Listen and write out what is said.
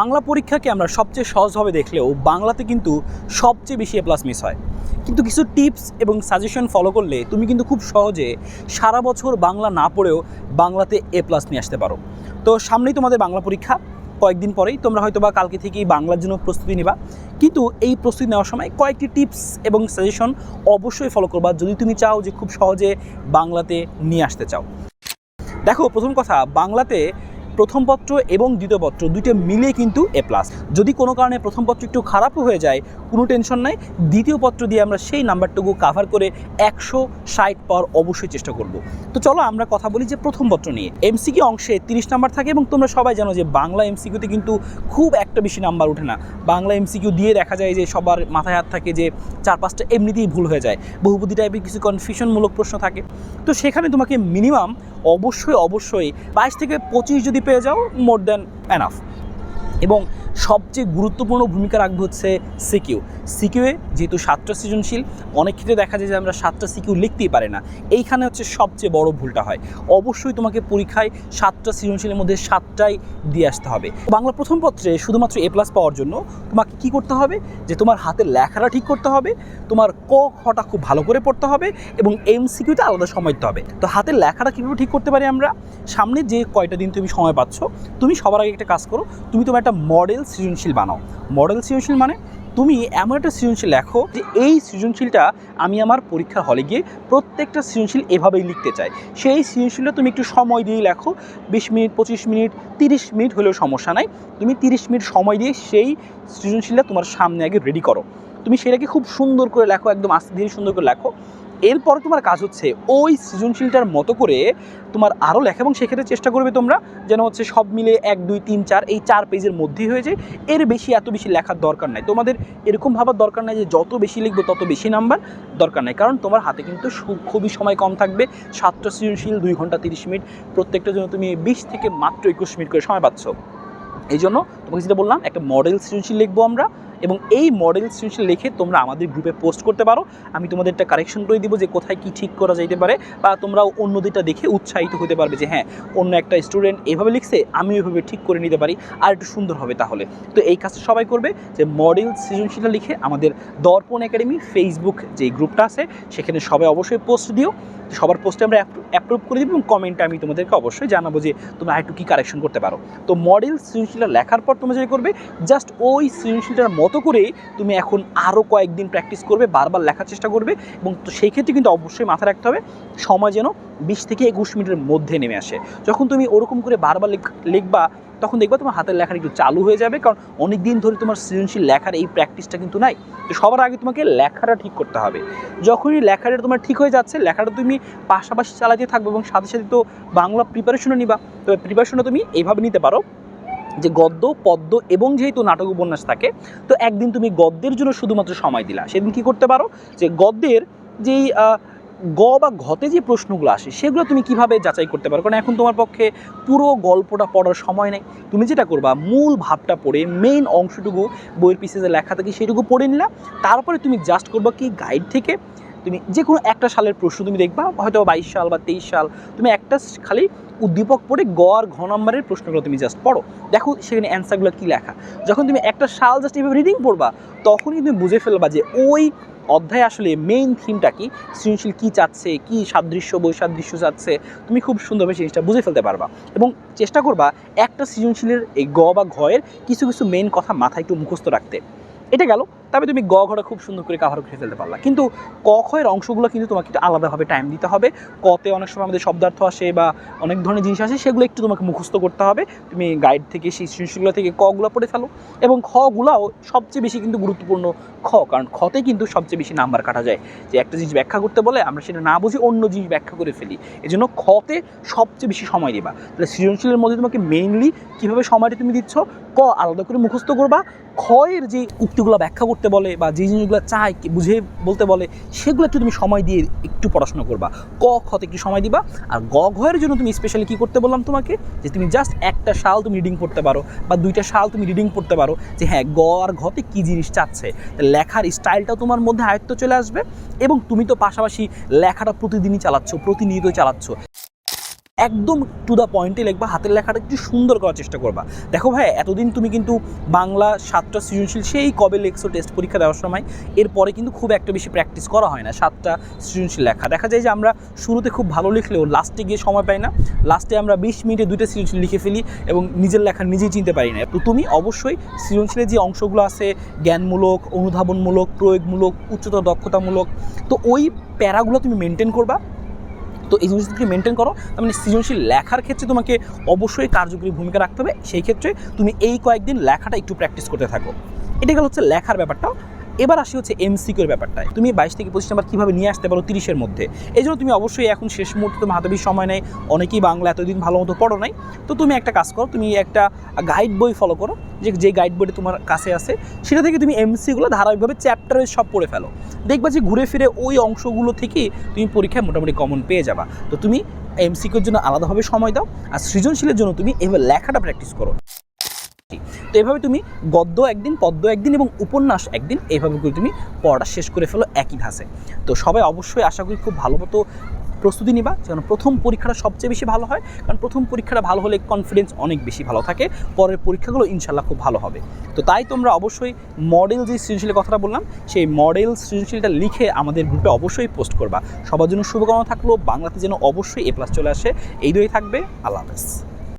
বাংলা পরীক্ষাকে আমরা সবচেয়ে সহজভাবে দেখলেও বাংলাতে কিন্তু সবচেয়ে বেশি এ প্লাস মিস হয়। কিন্তু কিছু টিপস এবং সাজেশন ফলো করলে তুমি কিন্তু খুব সহজে সারা বছর বাংলা না পড়েও বাংলাতে এ প্লাস নিয়ে আসতে পারো। তো সামনেই তোমাদের বাংলা পরীক্ষা। কয়েকদিন পরেই তোমরা হয়তো বা কালকে থেকেই বাংলার জন্য প্রস্তুতি নিবা। কিন্তু এই প্রস্তুতি নেওয়ার সময় কয়েকটি টিপস এবং সাজেশন অবশ্যই ফলো করবা যদি তুমি চাও যে খুব সহজে বাংলাতে নিয়ে আসতে চাও। দেখো, প্রথম কথা, বাংলাতে প্রথম পত্র এবং দ্বিতীয় পত্র দুইটা মিলে কিন্তু এ প্লাস যদি কোনো কারণে প্রথম পত্র একটু খারাপও হয়ে যায়, কোনো টেনশন নাই। দ্বিতীয় পত্র দিয়ে আমরা সেই নাম্বারটুকু কাভার করে একশো ষাট পাওয়ার অবশ্যই চেষ্টা করব। তো চলো আমরা কথা বলি যে প্রথম পত্র নিয়ে। এমসিকিউ অংশে তিরিশ নাম্বার থাকে এবং তোমরা সবাই জানো যে বাংলা এমসিকিউতে কিন্তু খুব একটা বেশি নাম্বার ওঠে না। বাংলা এমসিকিউ দিয়ে দেখা যায় যে সবার মাথায় হাত থাকে যে চার পাঁচটা এমনিতেই ভুল হয়ে যায়। বহুপতি টাইপের কিছু কনফিউশনমূলক প্রশ্ন থাকে। তো সেখানে তোমাকে মিনিমাম অবশ্যই অবশ্যই বাইশ থেকে পঁচিশ যদি পেয়ে যাও মোর দেন অ্যানাফ এবং সবচেয়ে গুরুত্বপূর্ণ ভূমিকা রাখবে হচ্ছে সিকিউ। সিকিউয়ে যেহেতু সাতটা সৃজনশীল, অনেক ক্ষেত্রে দেখা যায় যে আমরা সাতটা সিকিউ লিখতেই পারি না। এইখানে হচ্ছে সবচেয়ে বড় ভুলটা হয়। অবশ্যই তোমাকে পরীক্ষায় সাতটা সৃজনশীলের মধ্যে সাতটাই দিয়ে আসতে হবে। বাংলা প্রথম পত্রে শুধুমাত্র এ প্লাস পাওয়ার জন্য তোমাকে কি করতে হবে? যে তোমার হাতের লেখাটা ঠিক করতে হবে, তোমার ক খটা খুব ভালো করে পড়তে হবে এবং এম সিকিউতে আলাদা সময় দিতে হবে। তো হাতের লেখাটা কীভাবে ঠিক করতে পারি আমরা? সামনে যে কয়টা দিন তুমি সময় পাচ্ছ, তুমি সবার আগে একটা কাজ করো, তুমি তোমার একটা মডেল সৃজনশীল বানাও। মডেল সৃজনশীল মানে তুমি এমন একটা সৃজনশীল লেখো যে এই সৃজনশীলটা আমি আমার পরীক্ষার হলে গিয়ে প্রত্যেকটা সৃজনশীল এভাবেই লিখতে চাই। সেই সৃজনশীলটা তুমি একটু সময় দিয়ে লেখো। বিশ মিনিট, পঁচিশ মিনিট, তিরিশ মিনিট হলেও সমস্যা নাই। তুমি তিরিশ মিনিট সময় দিয়ে সেই সৃজনশীলটা তোমার সামনে আগে রেডি করো। তুমি সেটাকে খুব সুন্দর করে লেখো, একদম আস্তে ধীরে সুন্দর করে লেখো। এরপরে তোমার কাজ হচ্ছে ওই সৃজনশীলটার মতো করে তোমার আরও লেখা এবং সেক্ষেত্রে চেষ্টা করবে তোমরা, যেন হচ্ছে সব মিলে এক, দুই, তিন, চার, এই চার পেজের মধ্যেই হয়েছে এর বেশি, এত বেশি লেখার দরকার নাই। তোমাদের এরকম ভাবার দরকার নাই যে যত বেশি লিখব তত বেশি নাম্বার দরকার নাই। কারণ তোমার হাতে কিন্তু খুবই সময় কম থাকবে। সাতটা সৃজনশীল, দুই ঘণ্টা তিরিশ মিনিট, প্রত্যেকটা জন্য তুমি বিশ থেকে মাত্র একুশ মিনিট করে সময় পাচ্ছ। এই জন্য তোমাকে যেটা বললাম, একটা মডেল সৃজনশীল লিখব আমরা। এবং এই মডেল সৃজনশীল লিখে তোমরা আমাদের গ্রুপে পোস্ট করতে পারো। আমি তোমাদের একটা কারেকশন করে দিব যে কোথায় কি ঠিক করা যাইতে পারে বা তোমরাও অন্যদেরটা দেখে উৎসাহিত হতে পারবে যে হ্যাঁ অন্য একটা স্টুডেন্ট এভাবে লিখছে, আমি ওইভাবে ঠিক করে নিতে পারি। আর একটু সুন্দর হবে তাহলে। তো এই কাজটা সবাই করবে যে মডেল সৃজনশীলটা লিখে আমাদের দর্পণ একাডেমি ফেসবুক যে গ্রুপটা আছে, সেখানে সবাই অবশ্যই পোস্ট দিও। সবার পোস্টে আমরা অ্যাপ্রুভ করে দিব এবং কমেন্টে আমি তোমাদেরকে অবশ্যই জানাব যে তোমরা একটু কী কারেকশন করতে পারো। তো মডেল সৃজনশীলটা লেখার পর তোমরা যেটা করবে জাস্ট ওই সৃজনশীলটার মতো করে তুমি এখন আরও কয়েকদিন প্র্যাকটিস করবে, বারবার লেখার চেষ্টা করবে এবং তো সেই ক্ষেত্রে কিন্তু অবশ্যই মাথায় রাখতে হবে, সময় যেন বিশ থেকে একুশ মিনিটের মধ্যে নেমে আসে। যখন তুমি ওরকম করে বারবার লিখ- লিখবা, তখন দেখবা তোমার হাতের লেখাটা একটু চালু হয়ে যাবে, কারণ অনেক দিন ধরে তোমার সৃজনশীল লেখার এই প্র্যাকটিসটা কিন্তু নাই। তো সবার আগে তোমাকে লেখাটা ঠিক করতে হবে। যখনই লেখাটা তোমার ঠিক হয়ে যাচ্ছে, লেখাটা তুমি পাশাপাশি চালাতে থাকবে এবং সাথে সাথে তো বাংলা প্রিপারেশনও নিবা। তো প্রিপারেশনও তুমি এইভাবে নিতে পারো যে গদ্য, পদ্য এবং যেহেতু নাটক উপন্যাস থাকে, তো একদিন তুমি গদ্যের জন্য শুধুমাত্র সময় দিলা। সেদিন কি করতে পারো? যে গদ্যের যেই গ বা ঘতে যে প্রশ্নগুলো আসে, সেগুলো তুমি কীভাবে যাচাই করতে পারো? কারণ এখন তোমার পক্ষে পুরো গল্পটা পড়ার সময় নেই। তুমি যেটা করবা, মূল ভাবটা পড়ে মেইন অংশটুকু বইয়ের পিছে যে লেখা থাকে সেটুকু পড়ে নিলা। তারপরে তুমি জাস্ট করবা কি গাইড থেকে তুমি যে কোনো একটা সালের প্রশ্ন তুমি দেখবা হয়তো বাইশ সাল বা তেইশ সাল, তুমি একটা খালি উদ্দীপক পড়ে গ আর ঘ নম্বরের প্রশ্নগুলো তুমি জাস্ট পড়ো। দেখো সেখানে অ্যান্সারগুলো কী লেখা। যখন তুমি একটা সাল জাস্ট এভাবে রিডিং পড়বা, তখনই তুমি বুঝে ফেলবা যে ওই অধ্যায় আসলে মেইন থিমটা কি, সৃজনশীল কী চাচ্ছে, কী সাদৃশ্য, বৈসাদৃশ্য চাচ্ছে, তুমি খুব সুন্দরভাবে জিনিসটা বুঝে ফেলতে পারবা। এবং চেষ্টা করবা একটা সৃজনশীলের এই গ বা ঘয়ের কিছু কিছু মেইন কথা মাথায় একটু মুখস্থ রাখতে। এটা গেল তবে তুমি গ ঘটা খুব সুন্দর করে কাভার করে ফেলতে পারলা। কিন্তু ক খয়ের অংশগুলো কিন্তু তোমাকে একটু আলাদাভাবে টাইম দিতে হবে। কতে অনেক সময় আমাদের শব্দার্থ আসে বা অনেক ধরনের জিনিস আসে, সেগুলো একটু তোমাকে মুখস্থ করতে হবে। তুমি গাইড থেকে, সেই সৃজনশীলগুলো থেকে কগুলো পড়ে ফেলো। এবং খগুলাও সবচেয়ে বেশি কিন্তু গুরুত্বপূর্ণ খ, কারণ খতে কিন্তু সবচেয়ে বেশি নাম্বার কাটা যায়। যে একটা জিনিস ব্যাখ্যা করতে বলে, আমরা সেটা না বুঝি অন্য জিনিস ব্যাখ্যা করে ফেলি। এই জন্য খতে সবচেয়ে বেশি সময় দিবা। তাহলে সৃজনশীলের মধ্যে তোমাকে মেইনলি কীভাবে সময়টা তুমি দিচ্ছ? ক আলাদা করে মুখস্থ করবা। ক্ষয়ের যে উক্তিগুলো ব্যাখ্যা করতে বলে বা যে জিনিসগুলো চায় বুঝে বলতে বলে, সেগুলো একটু তুমি সময় দিয়ে একটু পড়াশোনা করবা। ক, খতে একটু সময় দিবা। আর গ ঘয়ের জন্য তুমি স্পেশালি কী করতে বললাম তোমাকে? যে তুমি জাস্ট একটা সাল তুমি রিডিং পড়তে পারো বা দুইটা সাল তুমি রিডিং পড়তে পারো যে হ্যাঁ গ আর ঘতে কী জিনিস চাচ্ছে। লেখার স্টাইলটাও তোমার মধ্যে আয়ত্ত চলে আসবে এবং তুমি তো পাশাপাশি লেখাটা প্রতিদিনই চালাচ্ছ, প্রতিনিয়তই চালাচ্ছ। একদম টু দ্য পয়েন্টে লিখবা, হাতের লেখাটা একটু সুন্দর করার চেষ্টা করবা। দেখো ভাই, এতদিন তুমি কিন্তু বাংলা সাতটা সৃজনশীল সেই কবে লেখছো টেস্ট পরীক্ষা দেওয়ার সময়? এরপরে কিন্তু খুব একটা বেশি প্র্যাকটিস করা হয় না, সাতটা সৃজনশীল লেখা। দেখা যায় যে আমরা শুরুতে খুব ভালো লিখলেও লাস্টে গিয়ে সময় পাই না। লাস্টে আমরা বিশ মিনিটে দুইটা সৃজনশীল লিখে ফেলি এবং নিজের লেখা নিজেই চিনতে পারি না। তো তুমি অবশ্যই সৃজনশীলের যে অংশগুলো আছে, জ্ঞানমূলক, অনুধাবনমূলক, প্রয়োগমূলক, উচ্চতর দক্ষতামূলক, তো ওই প্যারাগুলো তুমি মেনটেন করবা। তো এই জিনিসগুলোকে মেনটেন করো, তার মানে সৃজনশীল লেখার ক্ষেত্রে তোমাকে অবশ্যই কার্যকরী ভূমিকা রাখতে হবে। সেই ক্ষেত্রে তুমি এই কয়েকদিন লেখাটা একটু প্র্যাকটিস করতে থাকো। এটা গেল হচ্ছে লেখার ব্যাপারটা। এবার আসি হচ্ছে এমসিকিউর ব্যাপারটায়। তুমি বাইশ থেকে পঁচিশ নাম্বার কীভাবে নিয়ে আসতে পারো তিরিশের মধ্যে? এই জন্য তুমি অবশ্যই এখন শেষ মুহূর্তে তোমার হাতে সময় নেই, অনেকেই বাংলা এতদিন ভালো মতো পড়ো নাই। তো তুমি একটা কাজ করো, তুমি একটা গাইড বই ফলো করো। যে যে গাইড বইটা তোমার কাছে আছে, সেটা থেকে তুমি এমসিগুলো ধারাবাহিকভাবে চ্যাপ্টারে সব পড়ে ফেলো। দেখবা যে ঘুরে ফিরে ওই অংশগুলো থেকেই তুমি পরীক্ষায় মোটামুটি কমন পেয়ে যাবা। তো তুমি এমসিকিউর জন্য আলাদাভাবে সময় দাও, আর সৃজনশীলের জন্য তুমি এভাবে লেখাটা প্র্যাকটিস করো। তো এভাবে তুমি গদ্য একদিন, পদ্য একদিন এবং উপন্যাস একদিন এইভাবে করে তুমি পড়াটা শেষ করে ফেলো একই ধাসে তো সবাই অবশ্যই আশা করি খুব ভালো মতো প্রস্তুতি নিবা, যেন প্রথম পরীক্ষাটা সবচেয়ে বেশি ভালো হয়। কারণ প্রথম পরীক্ষাটা ভালো হলে কনফিডেন্স অনেক বেশি ভালো থাকে। পরের পরীক্ষাগুলো ইনশাল্লাহ খুব ভালো হবে। তো তাই তোমরা অবশ্যই মডেল যে সৃজনশীলের কথাটা বললাম, সেই মডেল সৃজনশীলটা লিখে আমাদের গ্রুপে অবশ্যই পোস্ট করবা। সবার জন্য শুভকামনা থাকল। বাংলাতে যেন অবশ্যই এ প্লাস চলে আসে। এই দুই থাকবে। আল্লাহ হাফেজ।